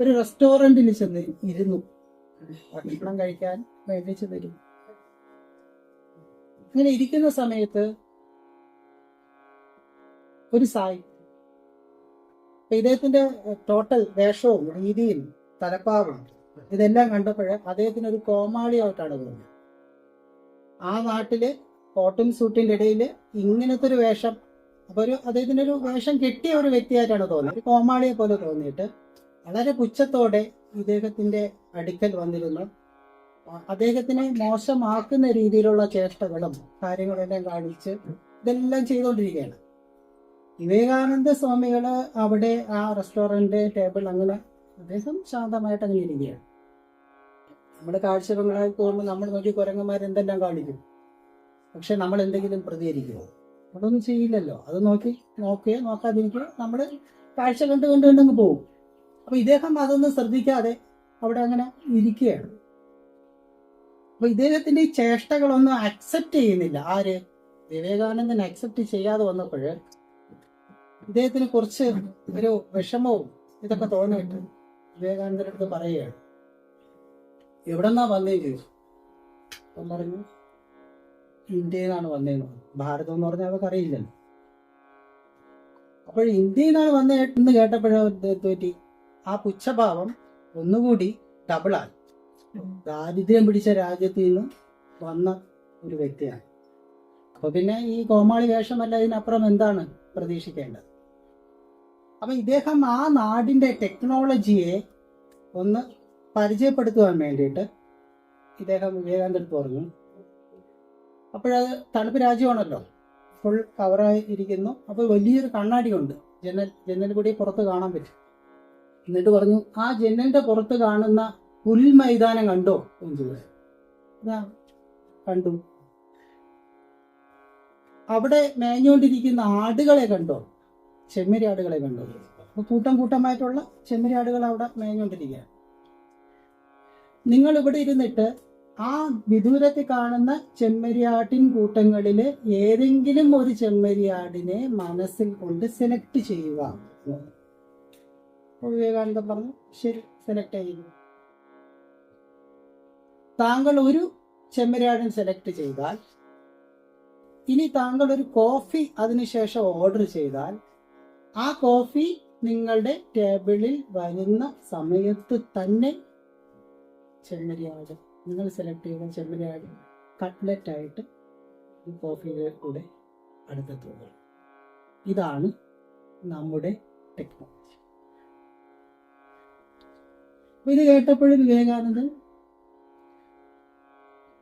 ഒരു റെസ്റ്റോറന്റിൽ ചെന്ന് ഇരുന്നു. ഭക്ഷണം കഴിക്കാൻ മേടിച്ചു തരും. അങ്ങനെ ഇരിക്കുന്ന സമയത്ത് ഒരു സായി. ഇദ്ദേഹത്തിന്റെ ടോട്ടൽ വേഷവും രീതിയും തലപ്പാവും ഇതെല്ലാം കണ്ടപ്പോൾ അദ്ദേഹത്തിന് ഒരു കോമാളിയായിട്ടാണ് തോന്നിയത്. ആ നാട്ടിൽ കോട്ടും സൂട്ടിന്റെ ഇടയിൽ ഇങ്ങനത്തെ ഒരു വേഷം അപ്പൊ ഒരു അദ്ദേഹത്തിന് ഒരു വേഷം കിട്ടിയ ഒരു വ്യക്തിയായിട്ടാണ് തോന്നിയത്. ഒരു കോമാളിയെ പോലെ തോന്നിയിട്ട് വളരെ പുച്ഛത്തോടെ ഇദ്ദേഹത്തിന്റെ അടുക്കൽ വന്നിരുന്നു. അദ്ദേഹത്തിനെ മോശമാക്കുന്ന രീതിയിലുള്ള ചേഷ്ടകളും കാര്യങ്ങളെല്ലാം കാണിച്ച് ഇതെല്ലാം ചെയ്തുകൊണ്ടിരിക്കുകയാണ് വിവേകാനന്ദ സ്വാമികൾ അവിടെ ആ റെസ്റ്റോറന്റ് ടേബിൾ അങ്ങനെ അദ്ദേഹം ശാന്തമായിട്ട് അങ്ങനെ ഇരിക്കുകയാണ്. നമ്മുടെ കാഴ്ചകളായി പോകുമ്പോൾ നമ്മൾ നോക്കി കുരങ്ങന്മാർ എന്തെല്ലാം കാണിക്കും? പക്ഷെ നമ്മൾ എന്തെങ്കിലും പ്രതികരിക്കുമോ? അതൊന്നും ചെയ്യില്ലല്ലോ. അത് നോക്കി നോക്കുകയോ നോക്കാതിരിക്കുകയോ നമ്മൾ കാഴ്ച കണ്ട് കണ്ട് കണ്ടങ്ങ് പോകും. അപ്പൊ ഇദ്ദേഹം അതൊന്നും ശ്രദ്ധിക്കാതെ അവിടെ അങ്ങനെ ഇരിക്കുകയാണ്. അപ്പൊ ഇദ്ദേഹത്തിന്റെ ഈ ചേഷ്ടകളൊന്നും അക്സെപ്റ്റ് ചെയ്യുന്നില്ല. ആര്? വിവേകാനന്ദൻ അക്സെപ്റ്റ് ചെയ്യാതെ വന്നപ്പോൾ ഇദ്ദേഹത്തിന് കുറച്ച് ഒരു വിഷമവും ഇതൊക്കെ തോന്നിയിട്ട് വിവേകാനന്ദനടുത്ത് പറയുകയാണ്. എവിടെന്നാ വന്നേ ചോദിച്ചു. പറഞ്ഞു ഇന്ത്യയിൽ നിന്നാണ് വന്നതെന്ന് ഭാരതം എന്ന് പറഞ്ഞാൽ അതൊക്കെ അറിയില്ലല്ലോ. അപ്പോൾ ഇന്ത്യയിൽ നിന്നാണ് വന്നതെന്ന് കേട്ടപ്പോഴേ പറ്റി ആ പുച്ഛഭാവം ഒന്നുകൂടി ഡബിളായി ദാരിദ്ര്യം പിടിച്ച രാജ്യത്തിൽ നിന്ന് വന്ന ഒരു വ്യക്തിയാണ്. അപ്പൊ പിന്നെ ഈ കോമാളി വേഷമല്ല ഇതിനപ്പുറം എന്താണ് പ്രതീക്ഷിക്കേണ്ടത്? അപ്പൊ ഇദ്ദേഹം ആ നാടിന്റെ ടെക്നോളജിയെ ഒന്ന് പരിചയപ്പെടുത്തുവാൻ വേണ്ടിയിട്ട് ഇദ്ദേഹം വിവേകാനന്ദ പറഞ്ഞു. അപ്പോഴത് തണുപ്പ് രാജ്യമാണല്ലോ. ഫുൾ കവറായി ഇരിക്കുന്നു. അപ്പോൾ വലിയൊരു കണ്ണാടി ഉണ്ട് ജനൽ ജനൽ കൂടി പുറത്ത് കാണാൻ പറ്റും. എന്നിട്ട് പറഞ്ഞു ആ ജനലിന്റെ പുറത്ത് കാണുന്ന പുൽമൈതാനം കണ്ടോ? എന്ന് ചോദിച്ചു. അതാ കണ്ടു. അവിടെ മേഞ്ഞുകൊണ്ടിരിക്കുന്ന ആടുകളെ കണ്ടോ? ചെമ്മരിയാടുകളെ കണ്ടോ? അപ്പൊ കൂട്ടം കൂട്ടമായിട്ടുള്ള ചെമ്മരിയാടുകൾ അവിടെ മേഞ്ഞുകൊണ്ടിരിക്കുക നിങ്ങൾ ഇവിടെ ഇരുന്നിട്ട് ആ വിദൂരത്തിൽ കാണുന്ന ചെമ്മരിയാട്ടിൻ കൂട്ടങ്ങളിൽ ഏതെങ്കിലും ഒരു ചെമ്മരിയാടിനെ മനസ്സിൽ കൊണ്ട് സെലക്ട് ചെയ്യുക. വിവേകാനന്ദ പറഞ്ഞു ശരി സെലക്ട് ചെയ്യുന്നു താങ്കൾ ഒരു ചെമ്മരിയാടൻ സെലക്ട് ചെയ്താൽ ഇനി താങ്കൾ ഒരു കോഫി അതിനുശേഷം ഓർഡർ ചെയ്താൽ ആ കോഫി നിങ്ങളുടെ ടേബിളിൽ വരുന്ന സമയത്ത് തന്നെ ചെമ്മരിയാട്. നിങ്ങൾ സെലക്ട് ചെയ്യുന്ന ചെമ്മരിയാടി കട്ട്ലറ്റ് ആയിട്ട് ഈ കോഫിയുടെ കൂടെ അടുത്തെത്തുക ഇതാണ് നമ്മുടെ ടെക്നോളജി ഇത് കേട്ടപ്പോഴും വിവേകാനന്ദൻ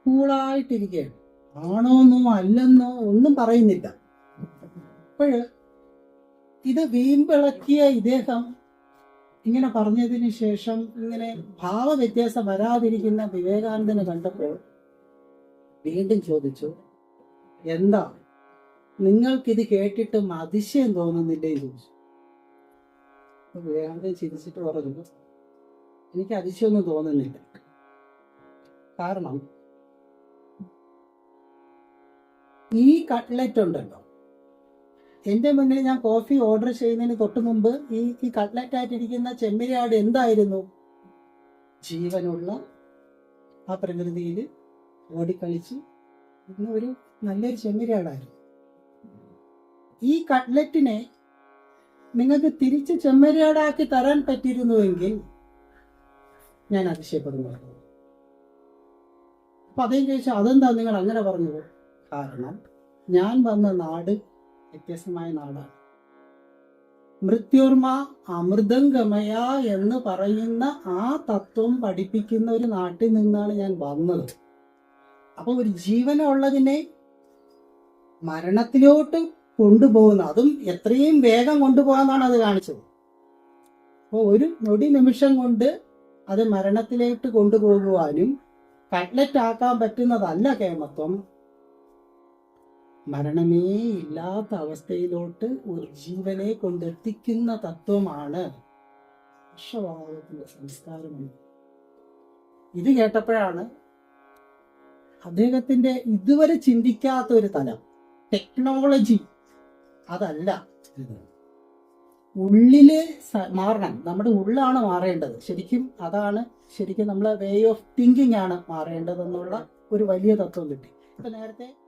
കൂളായിട്ടിരിക്കുകയാണ് ആണോന്നോ അല്ലെന്നോ ഒന്നും പറയുന്നില്ല. അപ്പോഴ് ഇത് വീമ്പിളക്കിയ ഇദ്ദേഹം ഇങ്ങനെ പറഞ്ഞതിന് ശേഷം ഇങ്ങനെ ഭാവവ്യത്യാസം വരാതിരിക്കുന്ന വിവേകാനന്ദനെ കണ്ടപ്പോൾ വീണ്ടും ചോദിച്ചു എന്താ? നിങ്ങൾക്കിത് കേട്ടിട്ടും അതിശയം തോന്നുന്നില്ലേ? ചോദിച്ചു. വിവേകാനന്ദൻ ചിരിച്ചിട്ട് പറഞ്ഞു എനിക്ക് അതിശയമൊന്നും തോന്നുന്നില്ല. കാരണം ഈ കട്ട്ലറ്റ് ഉണ്ടല്ലോ എന്റെ മുന്നിൽ ഞാൻ കോഫി ഓർഡർ ചെയ്യുന്നതിന് തൊട്ട് മുമ്പ് ഈ ഈ കട്ട്ലറ്റ് ആയിട്ടിരിക്കുന്ന ചെമ്മരിയാട് എന്തായിരുന്നു? ജീവനുള്ള ആ പ്രകൃതിയിൽ ഓടിക്കളിച്ച് ഇന്ന് ഒരു നല്ലൊരു ചെമ്മരിയാടായിരുന്നു. ഈ കട്ട്ലറ്റിനെ നിങ്ങൾക്ക് തിരിച്ച് ചെമ്മരിയാടാക്കി തരാൻ പറ്റിയിരുന്നുവെങ്കിൽ ഞാൻ അതിശയപ്പെടുന്നു. അപ്പൊ അതേ ചോദിച്ചാൽ അതെന്താ നിങ്ങൾ അങ്ങനെ പറഞ്ഞത്? കാരണം ഞാൻ വന്ന നാട് വ്യത്യസ്തമായ നാടാണ്. മൃത്യോർമ അമൃതംഗമയ എന്ന് പറയുന്ന ആ തത്വം പഠിപ്പിക്കുന്ന ഒരു നാട്ടിൽ നിന്നാണ് ഞാൻ വന്നത്. അപ്പൊ ഒരു ജീവനുള്ളതിനെ മരണത്തിലോട്ട് കൊണ്ടുപോകുന്ന അതും എത്രയും വേഗം കൊണ്ടുപോകാന്നാണ് അത് കാണിച്ചത്. അപ്പോൾ ഒരു നൊടി നിമിഷം കൊണ്ട് അത് മരണത്തിലേക്ക് കൊണ്ടുപോകുവാനും കട്ട്ലറ്റ് ആക്കാൻ പറ്റുന്നതല്ല കേമത്വം. മരണമേ ഇല്ലാത്ത അവസ്ഥയിലോട്ട് ഒരു ജീവനെ കൊണ്ടെത്തിക്കുന്ന തത്വമാണ് വിശ്വഭാവത്തിന്റെ സംസ്കാരം ഇത് കേട്ടപ്പോഴാണ് അദ്ദേഹത്തിന്റെ ഇതുവരെ ചിന്തിക്കാത്ത ഒരു തലം. ടെക്നോളജി അതല്ല. ഉള്ളിൽ മാറണം. നമ്മുടെ ഉള്ളാണ് മാറേണ്ടത്. ശരിക്കും അതാണ് ശരിക്കും നമ്മളെ വേ ഓഫ് തിങ്കിങ് ആണ് മാറേണ്ടതെന്നുള്ള ഒരു വലിയ തത്വം കിട്ടി. ഇപ്പൊ നേരത്തെ